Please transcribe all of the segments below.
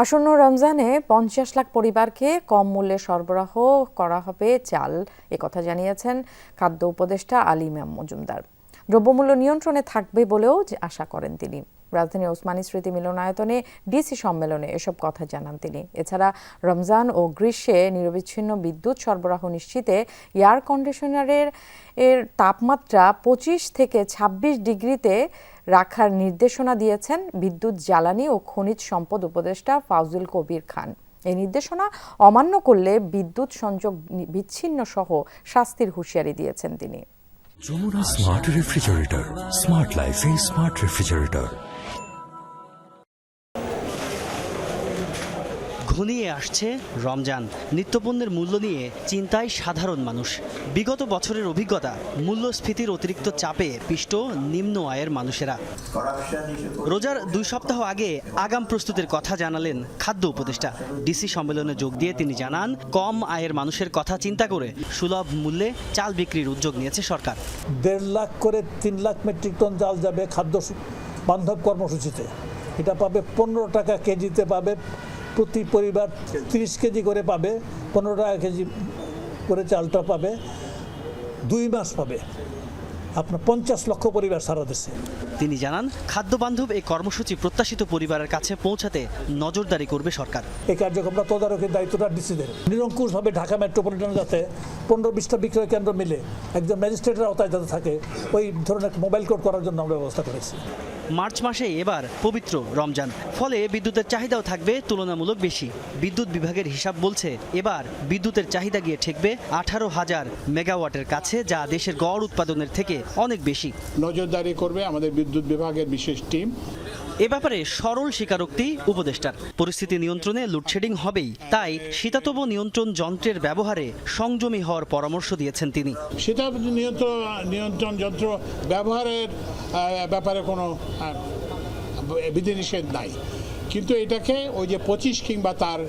আসন্ন রমজানে পঞ্চাশ লাখ পরিবারকে কম মূল্যে সরবরাহ করা হবে চাল একথা জানিয়েছেন খাদ্য উপদেষ্টা আলী ইমাম মজুমদার। দ্রব্যমূল্য নিয়ন্ত্রণে থাকবে বলেও আশা করেন তিনি। রাজধানী ওসমানী স্মৃতি মিলনায়তনে ডিসি সম্মেলনে এসব কথা জানান তিনি। এছাড়া রমজান ও গ্রীষ্মে নিরবিচ্ছিন্ন বিদ্যুৎ সরবরাহ নিশ্চিতে এয়ার কন্ডিশনারের এর তাপমাত্রা পঁচিশ থেকে ২৬ ডিগ্রিতে রাখার নির্দেশনা দিয়েছেন বিদ্যুৎ জ্বালানি ও খনিজ সম্পদ উপদেষ্টা ফাউজুল কবির খান। এই নির্দেশনা অমান্য করলে বিদ্যুৎ সংযোগ বিচ্ছিন্ন সহ শাস্তির হুঁশিয়ারি দিয়েছেন তিনি। ঘনিয়ে আসছে রমজান। নিত্যপণ্যের মূল্য নিয়ে চিন্তায় সাধারণ মানুষ। বিগত বছরের অভিজ্ঞতা, মূল্যস্ফীতির অতিরিক্ত চাপে পিষ্ট নিম্ন আয়ের মানুষেরা। রোজার দুই সপ্তাহ আগে আগাম প্রস্তুতির কথা জানালেন খাদ্য উপদেষ্টা। ডিসি সম্মেলনে যোগ দিয়ে তিনি জানান, কম আয়ের মানুষের কথা চিন্তা করে সুলভ মূল্যে চাল বিক্রির উদ্যোগ নিয়েছে সরকার। দেড় লাখ করে তিন লাখ মেট্রিক টন চাল যাবে খাদ্য বান্ধব কর্মসূচিতে। এটা পাবে পনেরো টাকা কেজিতে পাবে প্রতি পরিবার তিরিশ কেজি করে পাবে পনেরো টাকা কেজি করে চালটা পাবে দুই মাস পাবে। আপনার পঞ্চাশ লক্ষ পরিবার সারা দেশে। তিনি জানান খাদ্য বান্ধব এই কর্মসূচি প্রত্যাশিত পরিবারের কাছে পৌঁছাতে নজরদারি করবে সরকার। এই কার্যক্রমটা তদারকির দায়িত্বটা ডিসিদের। নিরঙ্কুশভাবে ঢাকা মেট্রোপলিটন যাতে পনেরো বিশটা বিক্রয় কেন্দ্র মিলে একজন ম্যাজিস্ট্রেটের আওতায় যাতে থাকে ওই ধরনের মোবাইল কোড করার জন্য আমরা ব্যবস্থা করেছি। মার্চ মাসে এবার পবিত্র রমজান। ফলে বিদ্যুতের চাহিদাও থাকবে তুলনামূলক বেশি। বিদ্যুৎ বিভাগের হিসাব বলছে, এবার বিদ্যুতের চাহিদা গিয়ে ঠেকবে আঠারো হাজার মেগাওয়াটের কাছে, যা দেশের গড় উৎপাদনের থেকে অনেক বেশি। নজরদারি করবে আমাদের বিদ্যুৎ বিভাগের বিশেষ টিম। এ ব্যাপারে সরল স্বীকারোক্তি উপদেষ্টার। পরিস্থিতি নিয়ন্ত্রণে লোডশেডিং হবেই, তাই শীতাতপ নিয়ন্ত্রণ যন্ত্রের ব্যবহারে সংযমী হওয়ার পরামর্শ দিয়েছেন তিনি। শীতাতপ নিয়ন্ত্রণ যন্ত্র ব্যবহারের ব্যাপারে কোনো বিধিনিষেধ নাই। কিন্তু এটাকে ওই যে পঁচিশ কিংবা তার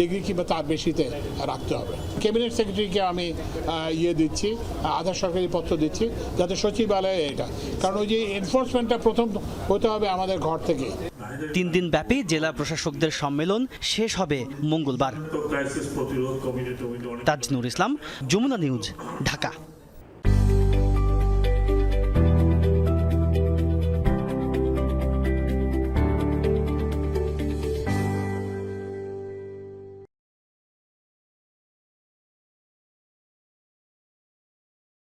ডিগ্রি কিংবা তার বেশিতে রাখতে হবে। ক্যাবিনেট সেক্রেটারিকে আমি ইয়ে দিচ্ছি আহ, আধা সরকারি পত্র দিচ্ছি যাতে সচিবালয়ে এটা কারণ ওই যে এনফোর্সমেন্টটা প্রথম হতে হবে আমাদের ঘর থেকে। তিন দিন ব্যাপী জেলা প্রশাসকদের সম্মেলন শেষ হবে মঙ্গলবার। তাজনুর ইসলাম যমুনা নিউজ ঢাকা।